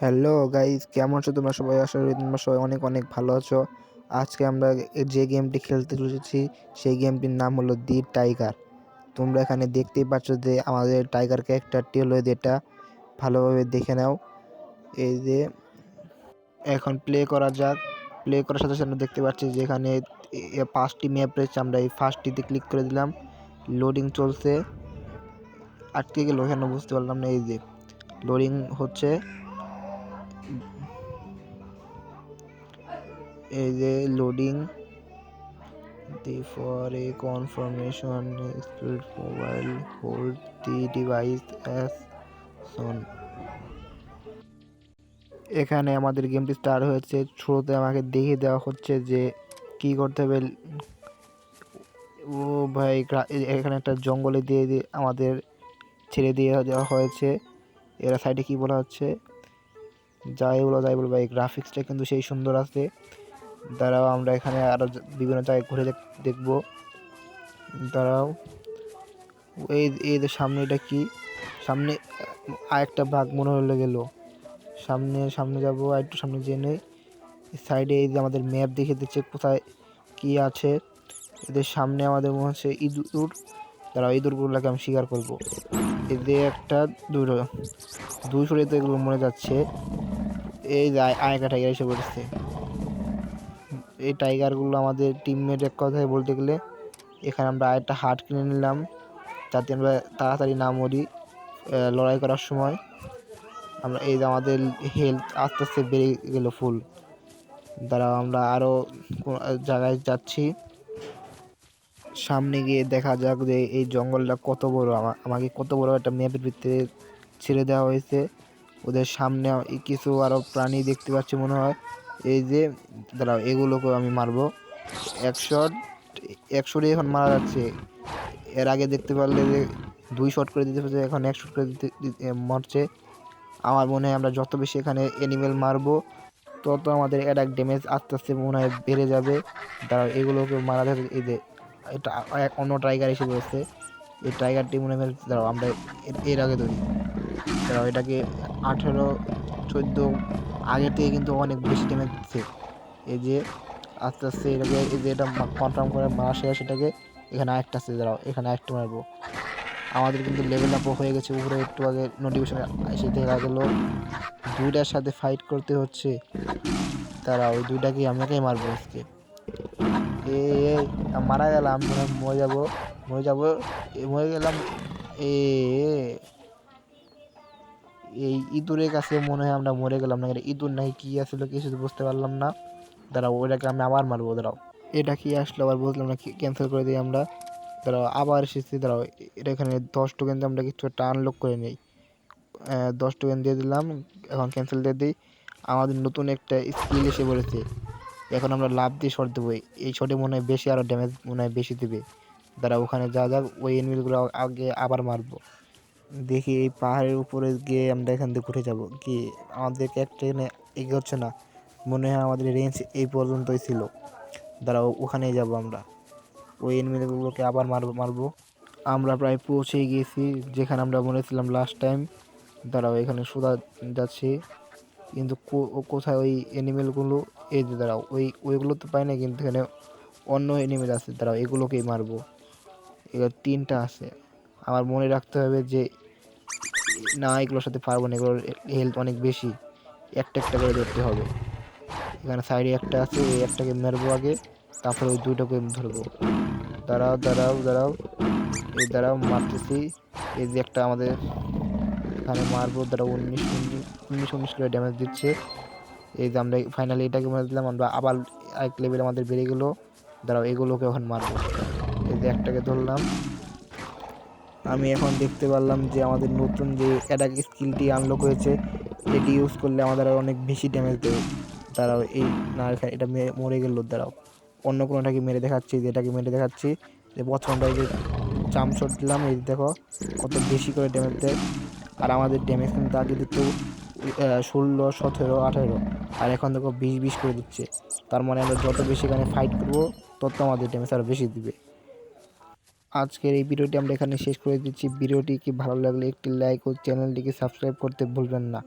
Hello guys কেমন আছো তোমরা সবাই? করি তোমরা সবাই অনেক অনেক ভালো আছো। আজকে আমরা যে গেমটি খেলতে চলেছি, সেই গেমটির নাম হলো দি টাইগার তোমরা এখানে দেখতেই পাচ্ছ যে আমাদের টাইগার ক্যারেক্টারটি হলো যেটা ভালোভাবে দেখে নাও। এই যে, এখন প্লে করা যাক। প্লে করার সাথে সাথে দেখতে পাচ্ছি যে এখানে পাঁচটি ম্যাপ রয়েছে। আমরা এই ফার্স্টটিতে ক্লিক করে দিলাম। লোডিং চলছে। আটকে গেল, এখানে বুঝতে পারলাম না। এই যে লোডিং হচ্ছে। এই যে loading the for a confirmation spirit mobile hold the device as shown. এখানে আমাদের গেমটি স্টার্ট হয়েছে। শুরুতে আমাকে দেখিয়ে দেওয়া হচ্ছে যে কি করতে হবে। ও ভাই এখানে একটা জঙ্গলে দিয়ে দিয়ে আমাদের ছেড়ে দিয়ে দেওয়া হয়েছে। এরা সাইডে কি বলা হচ্ছে? যাই বলো যাই বলো ভাই গ্রাফিক্সটা কিন্তু সেই সুন্দর আছে। দাঁড়াও, আমরা এখানে আরও বিভিন্ন জায়গায় ঘুরে দেখব। দাঁড়াও। এই এই সামনে এটা কি? সামনে আরেকটা বাঘ মনে হলে গেল। সামনে সামনে যাব, আর একটু সামনে জেনে সাইডে এই যে আমাদের ম্যাপ দেখে দিচ্ছে কোথায় কি আছে। এদের সামনে আমাদের মনে হচ্ছে ইঁদুর। তারা ইঁদুরগুলোকে আমি শিকার করব। এদের একটা দুটো তো এগুলো মনে যাচ্ছে। এই আয়কা টাইগার এসে পড়েছে। এই টাইগারগুলো আমাদের টিমমেট এক কথায় বলতে গেলে, এখানে আমরা আরেকটা হাট কিনে নিলাম যাতে আমরা তাড়াতাড়ি না মরি লড়াই করার সময়। আমরা এই আমাদের হেলথ আস্তে আস্তে বেড়ে গেল ফুল দ্বারা আমরা আরও জায়গায় যাচ্ছি। সামনে গিয়ে দেখা যাক যে এই জঙ্গলটা কত বড় আমাকে কত বড় একটা ম্যাপের ভিতরে ছেড়ে দেওয়া হয়েছে। ওদের সামনে কিছু আরও প্রাণী দেখতে পাচ্ছি মনে হয়। এই যে, দাঁড়াও, এগুলোকেও আমি মারবো। একশো একশোটি এখন মারা যাচ্ছে। এর আগে দেখতে পারলে যে, দুই শট করে দিতে পারছে এখন এক শট করে দিতে মরছে। আমার মনে হয় আমরা যত বেশি এখানে অ্যানিমেল মারবো, তত আমাদের অ্যাটাক ড্যামেজ আস্তে আস্তে মনে হয় বেড়ে যাবে। দাঁড়াও, এগুলোকে মারা যাবে এই যে, এটা অন্য টাইগার এসে বসছে এই টাইগারটি মনে হয়, দাঁড়াও, আমরা এর আগে ধরি। দাঁড়াও, এটাকে আঠেরো, চোদ্দ আগের থেকে কিন্তু অনেক বেশি ড্যামেজ দিচ্ছে। এই যে, আস্তে আস্তে এটাকে, এই যে এটা কনফার্ম করে মারা শেষ সেটাকে এখানে আরেকটা আছে, দাঁড়াও, এখানে আরেকটা মারবো। আমাদের কিন্তু লেভেল আপ হয়ে গেছে, উপরে একটু আগে নোটিফিকেশন এসে দেখা গেলো। দুইটার সাথে ফাইট করতে হচ্ছে। তারা ওই দুইটাকে আমাকেই মারবো আজকে। এ মারা গেলাম, মরে যাব মরে যাব, মরে গেলাম এ এই ইঁদুরের কাছে মনে হয় আমরা মরে গেলাম না ইঁদুর নাকি কী আসলো কিছু বুঝতে পারলাম না। দাঁড়াও, ওইটাকে আমি আবার মারবো, দাঁড়াও। এটা কি আসলো আবার বুঝলাম না ক্যান্সেল করে দিই আমরা। দাঁড়াও, আবার এসেছি, দাঁড়াও। এটা এখানে দশ টোকেন দিয়ে আমরা কিছু একটা আনলক করে নিই। দশ টোকেন দিয়ে দিলাম, এখন ক্যান্সেল দিয়ে দিই। আমাদের নতুন একটা স্কিল এসে বলেছে এখন আমরা লাভ দিয়ে শট দেবো। এই শটে মনে হয় বেশি আরও ড্যামেজ মনে হয় বেশি দেবে। দাঁড়া ওখানে যা যাক ওই এনিমিলগুলো আগে আবার মারবো। দেখি এই পাহাড়ের উপরে গিয়ে আমরা এখান থেকে উঠে যাব। কি আমাদের একটা এখানে এগোচ্ছে না। মনে হয় আমাদের রেঞ্জ এই পর্যন্তই ছিল। দাঁড়া ওখানেই যাব আমরা। ওই এনিমিগুলোকে আবার মারবো মারবো। আমরা প্রায় পৌঁছেই গিয়েছি যেখানে আমরা মনেছিলাম লাস্ট টাইম দাঁড়াও, এখানে সোজা যাচ্ছি। কিন্তু কোথায় ওই এনিমেলগুলো এই যে দাঁড়াও, ওই, ওইগুলো তো পাই না, কিন্তু এখানে অন্য এনিমেল আছে। দাঁড়াও, এগুলোকেই মারবো। এগুলো তিনটা আছে। আমার মনে রাখতে হবে যে, না, এগুলোর সাথে পারব না, এগুলোর হেলথ অনেক বেশি। একটা একটা করে ধরতে হবে। এখানে সাইডে একটা আছে, এই একটাকে মারবো আগে, তারপরে ওই দুটোকে ধরবো। দাঁড়াও দাঁড়াও দাঁড়াও। এই দাঁড়াও, মারতেছি। এই যে একটা আমাদের এখানে মারবো, দাঁড়াও, উনিশ উনিশ উনিশ করে ড্যামেজ দিচ্ছে। এই যে আমরা ফাইনালি এটাকে মার দিলাম, আমরা আবার এক লেভেল আমাদের বেড়ে গেলো। দাঁড়াও, এগুলোকে এখন মারবো। এই যে একটাকে ধরলাম। আমি এখন দেখতে পারলাম যে আমাদের নতুন যে অ্যাটাক স্কিলটি আনলক হয়েছে, এটি ইউজ করলে আমাদের অনেক বেশি ড্যামেজ দেবে। দাঁড়াও, এই না এটা মরে গেল, দাঁড়াও। অন্য কোনোটাকে মেরে দেখাচ্ছি এটাকে মেরে দেখাচ্ছি। যে প্রথমটাই যে চামচট দিলাম, এই দেখো, কত বেশি করে ড্যামেজ দেয়। আর আমাদের ড্যামেজ কিন্তু আগে দিত ষোলো, সতেরো, আঠেরো। আর এখন দেখো, বিশ বিশ করে দিচ্ছে। তার মানে আমরা যত বেশি এখানে ফাইট করব, তত আমাদের ড্যামেজ আরও বেশি দিবে। আজকের এই ভিডিওটি আমরা এখানে শেষ করে দিচ্ছি। ভিডিওটি কি ভালো লাগলে একটি লাইক ও চ্যানেলটিকে সাবস্ক্রাইব করতে ভুলবেন না।